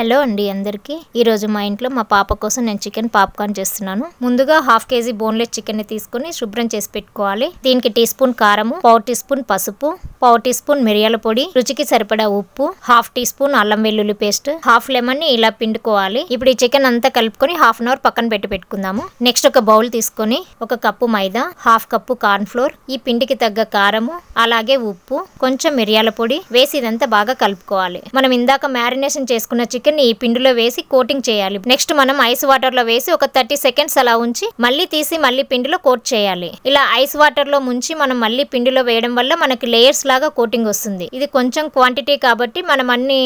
Hello అండి అందరికీ. ఈరోజు మా ఇంట్లో మా పాప కోసం నేను చికెన్ పాప్కార్న్ చేస్తున్నాను. ముందుగా హాఫ్ కేజీ బోన్లెస్ చికెన్ని తీసుకుని శుభ్రం చేసి పెట్టుకోవాలి. దీనికి టీ స్పూన్ కారము పావు టీ స్పూన్ పసుపు పావు టీ స్పూన్ మిరియాల పొడి రుచికి సరిపడా ఉప్పు హాఫ్ టీ స్పూన్ అల్లం వెల్లుల్లి పేస్ట్ హాఫ్ లెమన్ని ఇలా పిండుకోవాలి. ఇప్పుడు ఈ చికెన్ అంతా కలుపుకొని హాఫ్ అన్ అవర్ పక్కన పెట్టి పెట్టుకుందాము. నెక్స్ట్ ఒక బౌల్ తీసుకొని ఒక cup maida half cup corn flour ఈ పిండికి తగ్గ కారము అలాగే ఉప్పు కొంచెం మిరియాల పొడి వేసి ఇదంతా బాగా కలుపుకోవాలి. మనం ఇందాక మ్యారినేషన్ చేసుకున్న చికెన్ ని ఈ పిండిలో వేసి కోటింగ్ చేయాలి. నెక్స్ట్ మనం ఐస్ వాటర్లో వేసి ఒక థర్టీ సెకండ్స్ అలా ఉంచి మళ్ళీ తీసి మళ్ళీ పిండిలో కోట్ చేయాలి. ఇలా ఐస్ వాటర్లో ముంచి మనం మళ్ళీ పిండిలో వేయడం వల్ల మనకి లేయర్స్ లాగా కోటింగ్ వస్తుంది. ఇది కొంచెం క్వాంటిటీ కాబట్టి మనం అన్ని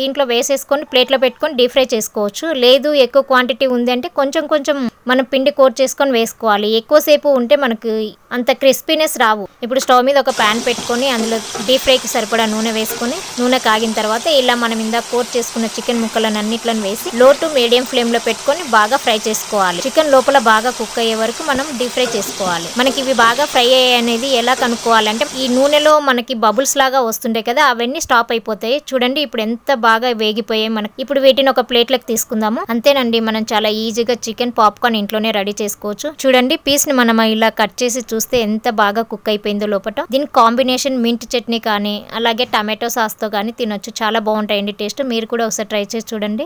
దీంట్లో వేసేసుకొని ప్లేట్లో పెట్టుకొని డీప్ ఫ్రై చేసుకోవచ్చు. లేదు ఎక్కువ క్వాంటిటీ ఉంది అంటే కొంచెం కొంచెం మనం పిండి కోట్ చేసుకొని వేసుకోవాలి. ఎక్కువసేపు ఉంటే మనకు అంత క్రిస్పీనెస్ రావు. ఇప్పుడు స్టవ్ మీద ఒక ప్యాన్ పెట్టుకొని అందులో డీప్ ఫ్రైకి సరిపడా నూనె వేసుకొని నూనె కాగిన తర్వాత ఇలా మనం ఇందాక కోట్ చేసుకున్న చికెన్ ముక్కలను అన్నిట్లను వేసి లో టు మీడియం ఫ్లేమ్లో పెట్టుకొని బాగా ఫ్రై చేసుకోవాలి. చికెన్ లోపల బాగా కుక్ అయ్యే వరకు మనం డీప్ ఫ్రై చేసుకోవాలి. మనకి ఇవి బాగా ఫ్రై అయ్యాయి అనేది ఎలా కనుక్కోవాలంటే ఈ నూనెలో మనకి బబుల్స్ లాగా వస్తుంటాయి కదా అవన్నీ స్టాప్ అయిపోతాయి. చూడండి ఇప్పుడు ఎంత బాగా వేగిపోయాయి మనకి. ఇప్పుడు వీటిని ఒక ప్లేట్లకు తీసుకుందాము. అంతేనండి మనం చాలా ఈజీగా చికెన్ పాప్కార్న్ ఇంట్లోనే రెడీ చేసుకోవచ్చు. చూడండి పీస్ని మనం ఇలా కట్ చేసి చూస్తే ఎంత బాగా కుక్ అయిపోయిందో లోపల దీని కాంబినేషన్ మింట్ చట్నీ కానీ అలాగే టమాటో సాస్తో కానీ తినొచ్చు. చాలా బాగుంటాయండి టేస్ట్. మీరు కూడా ఒకసారి ట్రై ట్రై చేసి చూడండి.